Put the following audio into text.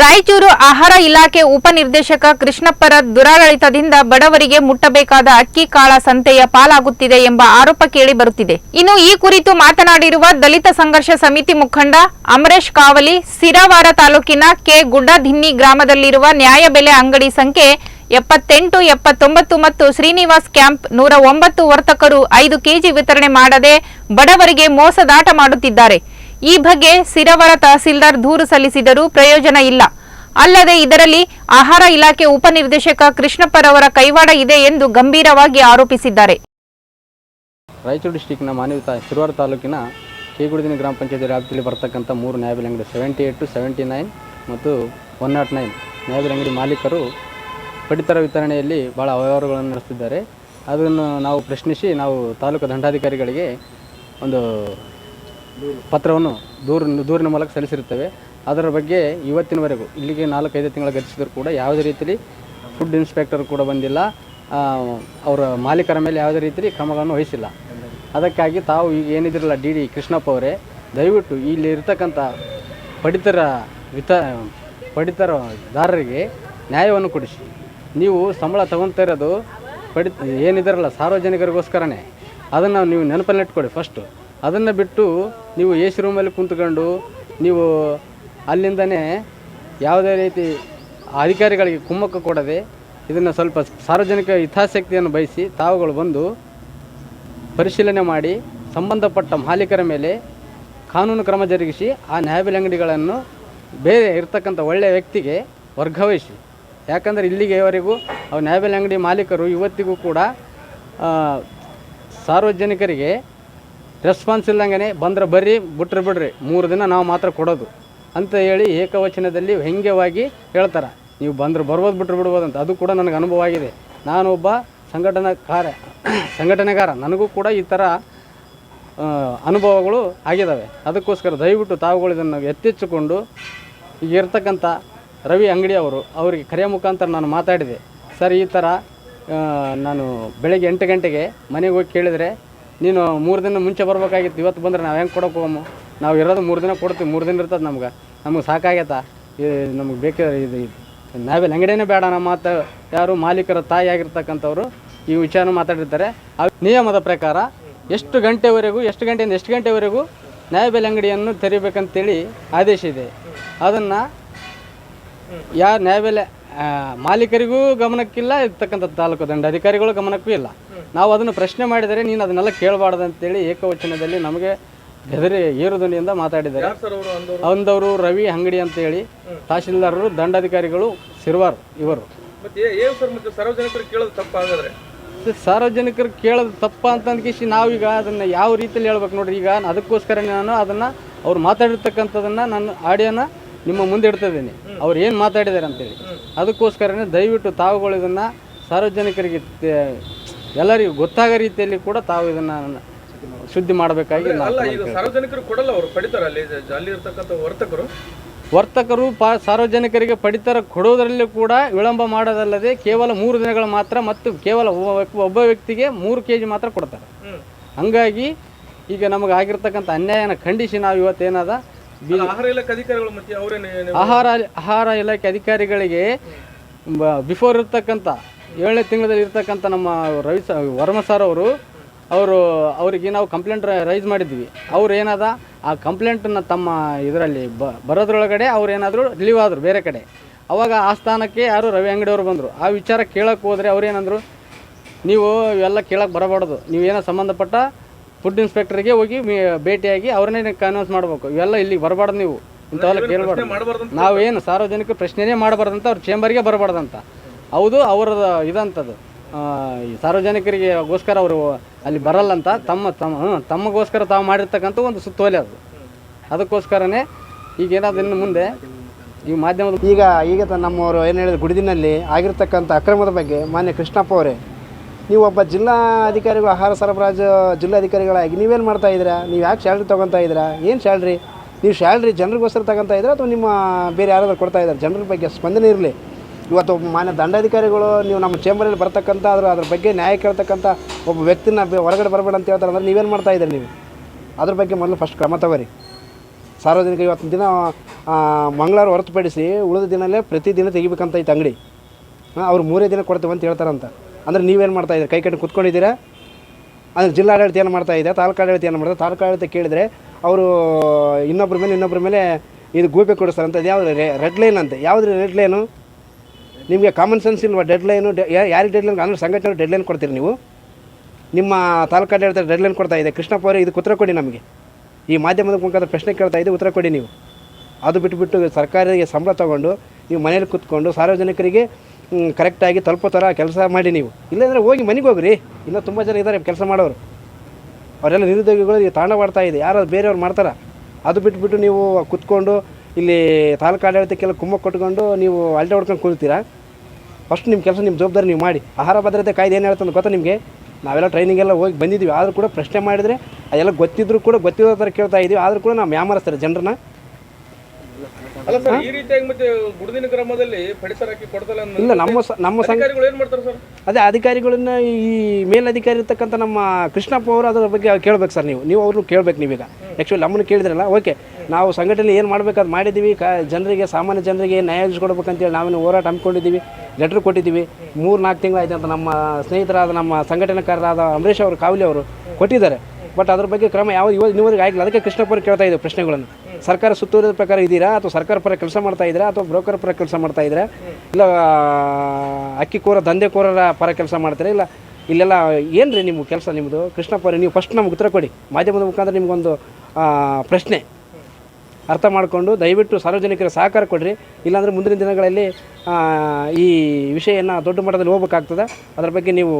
ರಾಯಚೂರು ಆಹಾರ ಇಲಾಖೆ ಉಪನಿರ್ದೇಶಕ ಕೃಷ್ಣಪ್ಪರ ದುರಾಡಳಿತದಿಂದ ಬಡವರಿಗೆ ಮುಟ್ಟಬೇಕಾದ ಅಕ್ಕಿ ಕಾಳ ಸಂತೆಯ ಪಾಲಾಗುತ್ತಿದೆ ಎಂಬ ಆರೋಪ ಕೇಳಿ ಬರುತ್ತಿದೆ. ಇನ್ನು ಈ ಕುರಿತು ಮಾತನಾಡಿರುವ ದಲಿತ ಸಂಘರ್ಷ ಸಮಿತಿ ಮುಖಂಡ ಅಮರೇಶ್ ಕಾವಲಿ, ಸಿರಾವಾರ ತಾಲೂಕಿನ ಕೆ. ಗುಡ್ಡಧಿನ್ನಿ ಗ್ರಾಮದಲ್ಲಿರುವ ನ್ಯಾಯಬೆಲೆ ಅಂಗಡಿ ಸಂಖ್ಯೆ ಎಪ್ಪತ್ತೆಂಟು, ಎಪ್ಪತ್ತೊಂಬತ್ತು ಮತ್ತು ಶ್ರೀನಿವಾಸ್ ಕ್ಯಾಂಪ್ ನೂರ ಒಂಬತ್ತು ವರ್ತಕರು ಐದು ಕೆಜಿ ವಿತರಣೆ ಮಾಡದೆ ಬಡವರಿಗೆ ಮೋಸದಾಟ ಮಾಡುತ್ತಿದ್ದಾರೆ. ಈ ಬಗ್ಗೆ ಸಿರವರ ತಹಸೀಲ್ದಾರ್ ದೂರು ಸಲ್ಲಿಸಿದರೂ ಪ್ರಯೋಜನ ಇಲ್ಲ. ಅಲ್ಲದೆ ಇದರಲ್ಲಿ ಆಹಾರ ಇಲಾಖೆ ಉಪನಿರ್ದೇಶಕ ಕೃಷ್ಣಪ್ಪರವರ ಕೈವಾಡ ಇದೆ ಎಂದು ಗಂಭೀರವಾಗಿ ಆರೋಪಿಸಿದ್ದಾರೆ. ರಾಯಚೂರು ಡಿಸ್ಟಿಕ್ನ ಮಾನ್ಯತಾ ಶಿರವಾರ ತಾಲೂಕಿನ ಕೇಗುಡಿದಿನ ಗ್ರಾಮ ಪಂಚಾಯತಿ ವ್ಯಾಪ್ತಿಯಲ್ಲಿ ಬರ್ತಕ್ಕಂಥ ಮೂರು ನ್ಯಾಯಬೆಲೆ ಅಂಗಡಿ seventy eight to seventy nine ಮತ್ತು ಒನ್ ನಾಟ್ ನೈನ್ ನ್ಯಾಯಬೆಲೆ ಅಂಗಡಿ ಮಾಲೀಕರು ಪಡಿತರ ವಿತರಣೆಯಲ್ಲಿ ಭಾಳ ಅವ್ಯವಹಾರಗಳನ್ನು ನಡೆಸಿದ್ದಾರೆ ಅದನ್ನು ನಾವು ಪ್ರಶ್ನಿಸಿ ನಾವು ತಾಲೂಕು ದಂಡಾಧಿಕಾರಿಗಳಿಗೆ ಒಂದು ಪತ್ರವನ್ನು ದೂರ, ದೂರಿನ ಮೂಲಕ ಸಲ್ಲಿಸಿರುತ್ತೇವೆ. ಅದರ ಬಗ್ಗೆ ಇವತ್ತಿನವರೆಗೂ, ಇಲ್ಲಿಗೆ ನಾಲ್ಕೈದು ತಿಂಗಳ ಗತಿಸಿದರೂ ಕೂಡ ಯಾವುದೇ ರೀತಿಯಲ್ಲಿ ಫುಡ್ ಇನ್ಸ್ಪೆಕ್ಟರ್ ಕೂಡ ಬಂದಿಲ್ಲ. ಅವರ ಮಾಲೀಕರ ಮೇಲೆ ಯಾವುದೇ ರೀತಿಯಲ್ಲಿ ಕ್ರಮಗಳನ್ನು ವಹಿಸಿಲ್ಲ. ಅದಕ್ಕಾಗಿ ತಾವು ಈಗ ಏನಿದಿರಲ್ಲ, ಡಿ ಡಿ ಕೃಷ್ಣಪ್ಪ ಅವರೇ, ದಯವಿಟ್ಟು ಇಲ್ಲಿ ಇರತಕ್ಕಂಥ ಪಡಿತರ ವಿತ ಪಡಿತರದಾರರಿಗೆ ನ್ಯಾಯವನ್ನು ಕೊಡಿಸಿ. ನೀವು ಸಂಬಳ ತಗೊತಾ ಇರೋದು ಪಡಿ, ಏನಿದಾರಲ್ಲ ಸಾರ್ವಜನಿಕರಿಗೋಸ್ಕರನೇ. ಅದನ್ನು ನೀವು ನೆನಪಲ್ಲಿಟ್ಕೊಳ್ಳಿ ಫಸ್ಟು ಅದನ್ನು ಬಿಟ್ಟು ನೀವು ಎ ಸಿ ರೂಮಲ್ಲಿ ಕುಂತ್ಕೊಂಡು ನೀವು ಅಲ್ಲಿಂದನೇ ಯಾವುದೇ ರೀತಿ ಅಧಿಕಾರಿಗಳಿಗೆ ಕುಮ್ಮಕ್ಕು ಕೊಡದೆ ಇದನ್ನು ಸ್ವಲ್ಪ ಸಾರ್ವಜನಿಕ ಹಿತಾಸಕ್ತಿಯನ್ನು ಬಯಸಿ ತಾವುಗಳು ಬಂದು ಪರಿಶೀಲನೆ ಮಾಡಿ ಸಂಬಂಧಪಟ್ಟ ಮಾಲೀಕರ ಮೇಲೆ ಕಾನೂನು ಕ್ರಮ ಜರುಗಿಸಿ ಆ ನ್ಯಾಯಬೆಲೆ ಅಂಗಡಿಗಳನ್ನು ಬೇರೆ ಇರ್ತಕ್ಕಂಥ ಒಳ್ಳೆಯ ವ್ಯಕ್ತಿಗೆ ವರ್ಗಾವಹಿಸಿ. ಯಾಕಂದರೆ ಇಲ್ಲಿಗೆವರೆಗೂ ಆ ನ್ಯಾಯಬೆಲೆ ಅಂಗಡಿ ಮಾಲೀಕರು ಇವತ್ತಿಗೂ ಕೂಡ ಸಾರ್ವಜನಿಕರಿಗೆ ರೆಸ್ಪಾನ್ಸ್ ಇಲ್ಲಂಗೆ ಬಂದ್ರೆ ಬರ್ರಿ, ಬಿಟ್ರೆ ಬಿಡ್ರಿ, ಮೂರು ದಿನ ನಾವು ಮಾತ್ರ ಕೊಡೋದು. ಅಂತ ಹೇಳಿ ಏಕವಚನದಲ್ಲಿ ವ್ಯಂಗ್ಯವಾಗಿ ಹೇಳ್ತಾರೆ. ನೀವು ಬಂದ್ರೆ ಬರ್ಬೋದು, ಬಿಟ್ರೆ ಬಿಡ್ಬೋದು ಅಂತ. ಅದು ಕೂಡ ನನಗೆ ಅನುಭವ ಆಗಿದೆ. ನಾನೊಬ್ಬ ಸಂಘಟನಾಕಾರ ಸಂಘಟನೆಗಾರ. ನನಗೂ ಕೂಡ ಈ ಥರ ಅನುಭವಗಳು ಆಗಿದ್ದಾವೆ ಅದಕ್ಕೋಸ್ಕರ ದಯವಿಟ್ಟು ತಾವುಗಳು ಇದನ್ನು ಎತ್ತೆಚ್ಚಿಕೊಂಡು ಈಗ ಇರ್ತಕ್ಕಂಥ ರವಿ ಅಂಗಡಿ ಅವರು, ಅವರಿಗೆ ಕರೆಯ ಮುಖಾಂತರ ನಾನು ಮಾತಾಡಿದೆ. ಸರ್, ಈ ಥರ ನಾನು ಬೆಳಗ್ಗೆ ಎಂಟು ಗಂಟೆಗೆ ಮನೆಗೆ ಹೋಗಿ ಕೇಳಿದರೆ ನೀನು ಮೂರು ದಿನ ಮುಂಚೆ ಬರ್ಬೇಕಾಗಿತ್ತು, ಇವತ್ತು ಬಂದರೆ ನಾವು ಹೆಂಗೆ ಕೊಡೋಕೆ ಹೋಗಮ್ಮ ನಾವು ಇರೋದು ಮೂರು ದಿನ ಕೊಡ್ತೀವಿ, ಮೂರು ದಿನ ಇರ್ತದೆ ನಮ್ಗೆ. ನಮಗೆ ಸಾಕಾಗ್ಯತ ನಮಗೆ ಬೇಕಾದ್ರೆ ಇದು ನಾವೆಲ್ಲ ಅಂಗಡಿನೇ ಬೇಡ, ನಮ್ಮ ಮಾತು ಯಾರು ಮಾಲೀಕರ ತಾಯಿ ಆಗಿರ್ತಕ್ಕಂಥವ್ರು ಈ ವಿಚಾರ ಮಾತಾಡಿರ್ತಾರೆ. ಆ ನಿಯಮದ ಪ್ರಕಾರ ಎಷ್ಟು ಗಂಟೆವರೆಗೂ, ಎಷ್ಟು ಗಂಟೆಯಿಂದ ಎಷ್ಟು ಗಂಟೆವರೆಗೂ ನ್ಯಾಯಬೆಲೆ ಅಂಗಡಿಯನ್ನು ತೆರಿಬೇಕಂತೇಳಿ ಆದೇಶ ಇದೆ. ಅದನ್ನು ಯಾರು ನ್ಯಾಯಬೆಲೆ ಮಾಲೀಕರಿಗೂ ಗಮನಕ್ಕಿಲ್ಲ ಇರ್ತಕ್ಕಂಥ ತಾಲೂಕು ದಂಡಾಧಿಕಾರಿಗಳು ಗಮನಕ್ಕೂ ಇಲ್ಲ. ನಾವು ಅದನ್ನು ಪ್ರಶ್ನೆ ಮಾಡಿದರೆ ನೀನು ಅದನ್ನೆಲ್ಲ ಕೇಳಬಾರ್ದು ಅಂತೇಳಿ ಏಕವಚನದಲ್ಲಿ ನಮಗೆ ಬೆದರಿ ಏರುದನಿಯಿಂದ ಮಾತಾಡಿದ್ದಾರೆ. ಅಂದವರು? ರವಿ ಅಂಗಡಿ ಅಂತೇಳಿ. ತಹಶೀಲ್ದಾರರು ದಂಡಾಧಿಕಾರಿಗಳು ಸಿರ್ವಾರ್ ಇವರು. ಸಾರ್ವಜನಿಕರು ಕೇಳೋದು ತಪ್ಪಾಗದ್ರೆ? ಸಾರ್ವಜನಿಕರು ಕೇಳೋದು ತಪ್ಪ ಅಂತ ಅನ್ಕಿಸಿ ನಾವೀಗ ಅದನ್ನು ಯಾವ ರೀತಿಯಲ್ಲಿ ಹೇಳ್ಬೇಕು ನೋಡ್ರಿ. ಈಗ ಅದಕ್ಕೋಸ್ಕರ ನಾನು ಅದನ್ನು ಅವ್ರು ಮಾತಾಡಿರ್ತಕ್ಕಂಥದ್ದನ್ನು ನಾನು ಆಡಿಯೋನ ನಿಮ್ಮ ಮುಂದೆ ಇಡ್ತಿದ್ದೀನಿ ಅವ್ರು ಏನು ಮಾತಾಡಿದ್ದಾರೆ ಅಂತೇಳಿ. ಅದಕ್ಕೋಸ್ಕರನೇ ದಯವಿಟ್ಟು ತಾವುಗಳು ಇದನ್ನು ಸಾರ್ವಜನಿಕರಿಗೆ ಎಲ್ಲರಿಗೂ ಗೊತ್ತಾಗೋ ರೀತಿಯಲ್ಲಿ ಕೂಡ ತಾವು ಇದನ್ನು ಶುದ್ಧಿ ಮಾಡಬೇಕಾಗಿ ಅಲ್ಲ ಇದು ಸಾರ್ವಜನಿಕರು ಕೊಡಲ್ಲ ಅವರು ಅಲ್ಲಿ ಇರ್ತಕ್ಕಂಥ ವರ್ತಕರು. ವರ್ತಕರು ಪಾ ಸಾರ್ವಜನಿಕರಿಗೆ ಪಡಿತರ ಕೊಡೋದರಲ್ಲೂ ಕೂಡ ವಿಳಂಬ ಮಾಡೋದಲ್ಲದೆ ಕೇವಲ ಮೂರು ದಿನಗಳು ಮಾತ್ರ ಮತ್ತು ಕೇವಲ ಒಬ್ಬ ವ್ಯಕ್ತಿ- ಒಬ್ಬ ವ್ಯಕ್ತಿಗೆ ಮೂರು ಕೆ ಜಿ ಮಾತ್ರ ಕೊಡ್ತಾರೆ. ಹಂಗಾಗಿ ಈಗ ನಮಗೆ ಆಗಿರ್ತಕ್ಕಂಥ ಅನ್ಯಾಯನ ಖಂಡಿಸಿ ನಾವು ಇವತ್ತೇನದ ಆಹಾರ ಇಲಾಖೆ ಅಧಿಕಾರಿಗಳು ಮತ್ತೆ ಅವರೇನು ಆಹಾರ ಆಹಾರ ಇಲಾಖೆ ಅಧಿಕಾರಿಗಳಿಗೆ ಬಿಫೋರ್ ಇರ್ತಕ್ಕಂಥ ಏಳನೇ ತಿಂಗಳಲ್ಲಿ ಇರ್ತಕ್ಕಂಥ ನಮ್ಮ ರವಿ ಸ ವರ್ಮ ಸರ್ ಅವರು ಅವರು ಅವರಿಗೆ ನಾವು ಕಂಪ್ಲೇಂಟ್ ರೈಸ್ ಮಾಡಿದ್ವಿ. ಅವ್ರು ಏನದ ಆ ಕಂಪ್ಲೇಂಟನ್ನು ತಮ್ಮ ಇದರಲ್ಲಿ ಬ ಬರೋದ್ರೊಳಗಡೆ ಅವ್ರು ಏನಾದರೂ ರಿಲೀವ್ ಆದರು ಬೇರೆ ಕಡೆ. ಅವಾಗ ಆ ಸ್ಥಾನಕ್ಕೆ ಯಾರು ರವಿ ಅಂಗಡಿಯವರು ಬಂದರು. ಆ ವಿಚಾರ ಕೇಳೋಕ್ಕೆ ಹೋದರೆ ಅವ್ರು ಏನಂದರು ನೀವು ಇವೆಲ್ಲ ಕೇಳೋಕ್ಕೆ ಬರಬಾರ್ದು. ನೀವೇನೋ ಸಂಬಂಧಪಟ್ಟ ಫುಡ್ ಇನ್ಸ್ಪೆಕ್ಟರ್ಗೆ ಹೋಗಿ ಮೀ- ಭೇಟಿಯಾಗಿ ಅವ್ರನ್ನೇ ಕನ್ವಿನ್ಸ್ ಮಾಡಬೇಕು. ಇವೆಲ್ಲ ಇಲ್ಲಿ ಬರಬಾರ್ದು ನೀವು. ಇಂಥವೆಲ್ಲ ಕೇಳಬಾರ್ದು. ಮಾಡಬಾರ್ದು ನಾವೇನು ಸಾರ್ವಜನಿಕ ಪ್ರಶ್ನೆನೇ ಮಾಡಬಾರ್ದಂತ ಅವ್ರ ಚೇಂಬರ್ಗೆ ಬರಬಾರ್ದಂತ. ಹೌದು ಅವರದ ಇದಂಥದ್ದು ಆ, ಈ ಸಾರ್ವಜನಿಕರಿಗೆಗೋಸ್ಕರ ಅವರು ಅಲ್ಲಿ ಬರಲ್ಲಂತ ತಮ್ಮ ತಮ್ಮ ಹ್ಮ್, ತಮ್ಮಗೋಸ್ಕರ ತಾವು ಮಾಡಿರ್ತಕ್ಕಂಥ ಒಂದು ಸುತ್ತೋಲೆ ಅದು. ಅದಕ್ಕೋಸ್ಕರನೇ ಈಗ ಏನಾದ್ರು ಇನ್ನು ಮುಂದೆ ಈ ಮಾಧ್ಯಮದ ಈಗ ಈಗ ತ- ನಮ್ಮವರು ಏನು ಹೇಳಿದ್ರು ಗುಡಿದಿನಲ್ಲಿ ಆಗಿರ್ತಕ್ಕಂಥ ಅಕ್ರಮದ ಬಗ್ಗೆ ಮಾನ್ಯ ಕೃಷ್ಣಪ್ಪ ಅವರೇ ನೀವು ಒಬ್ಬ ಜಿಲ್ಲಾ ಅಧಿಕಾರಿಗಳು, ಆಹಾರ ಸರಬರಾಜು ಜಿಲ್ಲಾಧಿಕಾರಿಗಳಾಗಿ ನೀವೇನು ಮಾಡ್ತಾ ಇದ್ದೀರಾ? ನೀವು ಯಾಕೆ ಸ್ಯಾಲ್ರಿ ತೊಗೊತಾ ಇದ್ದೀರಾ? ಏನು ಸ್ಯಾಲ್ರಿ ನೀವು ಸ್ಯಾಲ್ರಿ ಜನರಿಗೋಸ್ಕರ ತಗೊತಾ ಇದ್ದೀರಾ ಅಥವಾ ನಿಮ್ಮ ಬೇರೆ ಯಾರಾದರೂ ಕೊಡ್ತಾ ಇದ್ದಾರೆ? ಜನರ ಬಗ್ಗೆ ಸ್ಪಂದನೆ ಇರಲಿ. ಇವತ್ತು ಒಬ್ಬ ಮಾನ್ಯ ದಂಡಾಧಿಕಾರಿಗಳು, ನೀವು ನಮ್ಮ ಚೇಂಬರಲ್ಲಿ ಬರ್ತಕ್ಕಂಥ ಅದ್ರ ಅದ್ರ ಬಗ್ಗೆ ನ್ಯಾಯ ಕೇಳ್ತಕ್ಕಂಥ ಒಬ್ಬ ವ್ಯಕ್ತಿನ ಹೊರಗಡೆ ಬರಬೇಡ ಅಂತ ಹೇಳ್ತಾರೆ ಅಂದ್ರೆ ನೀವೇನು ಮಾಡ್ತಾ ಇದ್ದೀರಿ ನೀವು? ಅದ್ರ ಬಗ್ಗೆ ಮೊದಲು ಫಸ್ಟ್ ಕ್ರಮ ತಗೋರಿ. ಸಾರ್ವಜನಿಕ ಇವತ್ತಿನ ದಿನ ಮಂಗಳವಾರ ಹೊರತುಪಡಿಸಿ ಉಳಿದ ದಿನಲ್ಲೇ ಪ್ರತಿದಿನ ತೆಗಿಬೇಕಂತ ಐತೆ ಅಂಗಡಿ ಹಾಂ, ಅವ್ರು ಮೂರೇ ದಿನ ಕೊಡ್ತೇವೆ ಅಂತ ಹೇಳ್ತಾರಂತ. ಅಂದರೆ ನೀವೇನು ಮಾಡ್ತಾ ಇದ್ದೀರಿ? ಕೈ ಕಟ್ಟಿ ಕುತ್ಕೊಂಡಿದ್ದೀರಾ? ಅಂದರೆ ಜಿಲ್ಲಾಡಳಿತ ಏನು ಮಾಡ್ತಾ ಇದೆ? ತಾಲೂಕು ಆಡಳಿತ ಏನು ಮಾಡ್ತಾರೆ ತಾಲೂಕು ಆಡಳಿತ ಕೇಳಿದರೆ ಅವರು ಇನ್ನೊಬ್ಬರ ಮೇಲೆ ಇನ್ನೊಬ್ಬರ ಮೇಲೆ ಇದು ಗೂಬೆ ಕೊಡಿಸ್ತಾರೆ ಅಂತ. ಯಾವುದು ರೆಡ್ ಲೈನ್ ಅಂತೆ. ಯಾವ್ದು ರೆಡ್ ಲೈನು ನಿಮಗೆ ಕಾಮನ್ ಸೆನ್ಸ್ ಇಲ್ವಾ? ಡೆಡ್ ಲೈನು ಯಾರಿಗೆ ಡೆಡ್ ಲೈನ್ ಅಂದರೆ ಸಂಘಟನೆ ಡೆಡ್ ಲೈನ್ ಕೊಡ್ತೀರಿ ನೀವು? ನಿಮ್ಮ ತಾಲೂಕು ಆಡಳಿತ ಡೆಡ್ ಲೈನ್ ಕೊಡ್ತಾ ಇದೆ. ಕೃಷ್ಣಪ್ಪ ಅವರೇ ಇದಕ್ಕೆ ಉತ್ತರ ಕೊಡಿ ನಮಗೆ. ಈ ಮಾಧ್ಯಮದ ಮುಖಾಂತರ ಪ್ರಶ್ನೆ ಕೇಳ್ತಾ ಇದೆ, ಉತ್ತರ ಕೊಡಿ ನೀವು. ಅದು ಬಿಟ್ಟುಬಿಟ್ಟು ಸರ್ಕಾರಿಗೆ ಸಂಬಳ ತಗೊಂಡು ನೀವು ಮನೇಲಿ ಕೂತ್ಕೊಂಡು ಸಾರ್ವಜನಿಕರಿಗೆ ಕರೆಕ್ಟಾಗಿ ತಲುಪೋ ಥರ ಕೆಲಸ ಮಾಡಿ ನೀವು. ಇಲ್ಲಾಂದರೆ ಹೋಗಿ ಮನೆಗೆ ಹೋಗ್ರಿ. ಇನ್ನೂ ತುಂಬ ಜನ ಇದ್ದಾರೆ ಕೆಲಸ ಮಾಡೋರು. ಅವರೆಲ್ಲ ನಿರುದ್ಯೋಗಿಗಳು ಈಗ ತಾಂಡವಾಡ್ತಾ ಇದೆ. ಯಾರು ಬೇರೆಯವ್ರು ಮಾಡ್ತಾರೆ? ಅದು ಬಿಟ್ಬಿಟ್ಟು ನೀವು ಕುತ್ಕೊಂಡು ಇಲ್ಲಿ ತಾಲೂಕು ಆಡಳಿತಕ್ಕೆಲ್ಲ ಕುಂಭ ಕೊಟ್ಕೊಂಡು ನೀವು ಅಲ್ಟೆ ಹೊಡ್ಕೊಂಡು ಕೂರ್ತೀರಾ ಫಸ್ಟ್ ನಿಮ್ಮ ಕೆಲಸ ನಿಮ್ಮ ಜವಾಬ್ದಾರಿ ನೀವು ಮಾಡಿ. ಆಹಾರ ಭದ್ರತೆ ಕಾಯ್ದೆ ಏನು ಹೇಳ್ತಂದು ಗೊತ್ತಾ ನಿಮಗೆ? ನಾವೆಲ್ಲ ಟ್ರೈನಿಂಗ್ ಎಲ್ಲ ಹೋಗಿ ಬಂದಿದ್ದೀವಿ ಆದರೂ ಕೂಡ ಪ್ರಶ್ನೆ ಮಾಡಿದರೆ, ಅದೆಲ್ಲ ಗೊತ್ತಿದ್ದರೂ ಕೂಡ ಗೊತ್ತಿರೋ ಥರ ಕೇಳ್ತಾ ಇದ್ದೀವಿ ಆದರೂ ಕೂಡ ನಾವು ಯಾಮಾರಿಸ್ತಾರೆ ಜನರನ್ನ. ಅಲ್ಲ ಸರ್ ಈ ರೀತಿಯಾಗಿ ಮತ್ತೆ ಗುಡದಿನ ಗ್ರಾಮದಲ್ಲಿ ಪಡಿತರ ಹಾಕಿ ಕೊಡ್ತಲ್ಲ ಇಲ್ಲ ನಮ್ಮ ಸ ನಮ್ಮ ಸಂಘ ಅಧಿಕಾರಿಗಳು ಏನ್ ಮಾಡ್ತಾರೆ ಸರ್? ಅದೇ ಅಧಿಕಾರಿಗಳನ್ನ ಈ ಮೇಲಧಿಕಾರಿ ಇರ್ತಕ್ಕಂಥ ನಮ್ಮ ಕೃಷ್ಣಪ್ಪ ಅವರು ಅದರ ಬಗ್ಗೆ ಕೇಳ್ಬೇಕು ಸರ್ ನೀವು. ನೀವು ಅವ್ರನ್ನೂ ಕೇಳ್ಬೇಕು ನೀವೀಗ. ಆ್ಯಕ್ಚುಲಿ ನಮ್ಮನ್ನು ಕೇಳಿದ್ರಲ್ಲ? ಓಕೆ ನಾವು ಸಂಘಟನೆ ಏನು ಅದು ಮಾಡಿದ್ದೀವಿ ಕ ಜನರಿಗೆ ಸಾಮಾನ್ಯ ಜನರಿಗೆ ನ್ಯಾಯ ಕೊಡ್ಬೇಕಂತೇಳಿ ನಾವೇನು ಹೋರಾಟ ಹಮ್ಮಿಕೊಂಡಿದ್ದೀವಿ ಲೆಟ್ರ್ ಕೊಟ್ಟಿದ್ದೀವಿ ಮೂರು ನಾಲ್ಕು ತಿಂಗಳಾಯ್ತು ಅಂತ ನಮ್ಮ ಸ್ನೇಹಿತರಾದ ನಮ್ಮ ಸಂಘಟನೆಕಾರರಾದ ಅಂಬರೀಷ್ ಅವರು ಕಾವಲಿ ಅವರು ಕೊಟ್ಟಿದ್ದಾರೆ. ಬಟ್ ಅದ್ರ ಬಗ್ಗೆ ಕ್ರಮ ಯಾವ ಇವಾಗ ನೀವರೆಗೆ ಆಗಿಲ್ಲ. ಅದಕ್ಕೆ ಕೃಷ್ಣಪ್ಪ ಅವರು ಕೇಳ್ತಾ ಇದ್ದೀವಿ ಪ್ರಶ್ನೆಗಳನ್ನು. ಸರ್ಕಾರ ಸುತ್ತುವರಿದ ಪ್ರಕಾರ ಇದ್ದೀರಾ ಅಥವಾ ಸರ್ಕಾರ ಪರ ಕೆಲಸ ಮಾಡ್ತಾ ಇದ್ದೀರಾ ಅಥವಾ ಬ್ರೋಕರ್ ಪರ ಕೆಲಸ ಮಾಡ್ತಾ ಇದ್ದೀರಾ ಇಲ್ಲ ಅಕ್ಕಿಕೋರ ದಂಧೆಕೋರರ ಪರ ಕೆಲಸ ಮಾಡ್ತೀರಾ? ಇಲ್ಲ, ಇಲ್ಲೆಲ್ಲ ಏನು ರೀ ನಿಮ್ಮ ಕೆಲಸ ನಿಮ್ಮದು ಕೃಷ್ಣಪ್ಪ ನೀವು ಫಸ್ಟ್ ನಮ್ಗೆ ಉತ್ತರ ಕೊಡಿ. ಮಾಧ್ಯಮದ ಮುಖಾಂತರ ನಿಮಗೊಂದು ಪ್ರಶ್ನೆ ಅರ್ಥ ಮಾಡಿಕೊಂಡು ದಯವಿಟ್ಟು ಸಾರ್ವಜನಿಕರ ಸಹಕಾರ ಕೊಡಿರಿ. ಇಲ್ಲಾಂದರೆ ಮುಂದಿನ ದಿನಗಳಲ್ಲಿ ಈ ವಿಷಯನ ದೊಡ್ಡ ಮಟ್ಟದಲ್ಲಿ ಹೋಗ್ಬೇಕಾಗ್ತದೆ. ಅದರ ಬಗ್ಗೆ ನೀವು